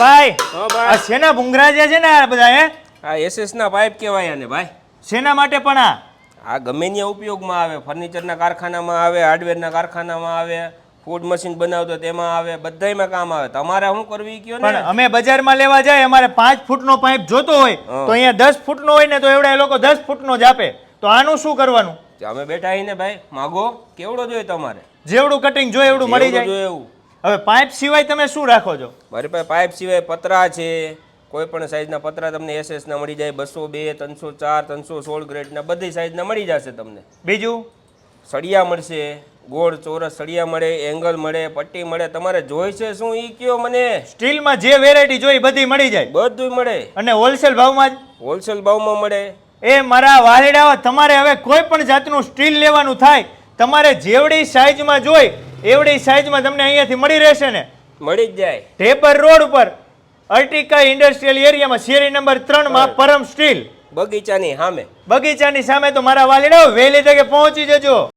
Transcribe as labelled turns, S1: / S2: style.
S1: ભાઈ
S2: હા
S1: આ
S2: ભાઈ
S1: શેના ભૂંગરા જે છે ને આ બધા એ
S2: આ એસએસ ના પાઇપ કહેવાય આને ભાઈ.
S1: શેના માટે પણ આ?
S2: આ ગમે ત્યાં ઉપયોગમાં આવે. ફર્નિચરના કારખાનામાં આવે હાર્ડવેરના કારખાનામાં આવે ફૂડ મશીન બનાવતો તેમાં આવે બધાયમાં કામ આવે. તમારે શું કરવી કયો ને?
S1: પણ અમે બજારમાં લેવા જાય અમારે પાંચ ફૂટનો પાઇપ જોતો હોય
S2: હા.
S1: તો અહીંયા દસ ફૂટનો હોય ને તો એવડા એ લોકો દસ ફૂટનો જ આપે. તો આનું શું કરવાનું?
S2: અમે બેઠા આવીને ભાઈ. માગો કેવડો જોઈએ તમારે?
S1: જેવડું કટિંગ જોઈએ એવડું મળી
S2: જેવડું
S1: જાય.
S2: જોઈએ એવું.
S1: હવે પાઇપ સિવાય તમે શું રાખો છો?
S2: મારી પાસે પાઇપ સિવાય પતરા છે. કોઈ પણ સાઈઝના પતરા તમને એસએસના મળી જાય બસો બે ત્રણસો ચાર ત્રણસો સોળ ગ્રેડના બધી સાઈઝના મળી જશે તમને.
S1: બીજું?
S2: સળિયા મળશે ગોળ ચોરસ સળિયા મળે એંગલ મળે પટ્ટી મળે તમારે જોઈશે શું ઈ કયો મને?
S1: સ્ટીલમાં જે વેરાયટી જોઈ બધી મળી જાય.
S2: બધું મળે.
S1: અને હોલસેલ ભાવમાં જ?
S2: હોલસેલ ભાવમાં મળે.
S1: એ મારા વાલીડાઓ તમારે હવે કોઈ પણ જાતનું સ્ટીલ લેવાનું થાય તમારે જેવડી સાઈઝમાં જોઈ એવડી સાઈઝમાં તમને અહીંયાથી મળી રહેશે ને?
S2: મળી જ જાય.
S1: ઢેબર રોડ ઉપર અર્ટિકા ઇન્ડસ્ટ્રીયલ એરિયામાં શેરી નંબર ત્રણમાં પરમ સ્ટીલ.
S2: બગીચાની સામે.
S1: બગીચાની સામે તો મારા વાલીડાઓ વહેલી તકે પહોંચી જજો.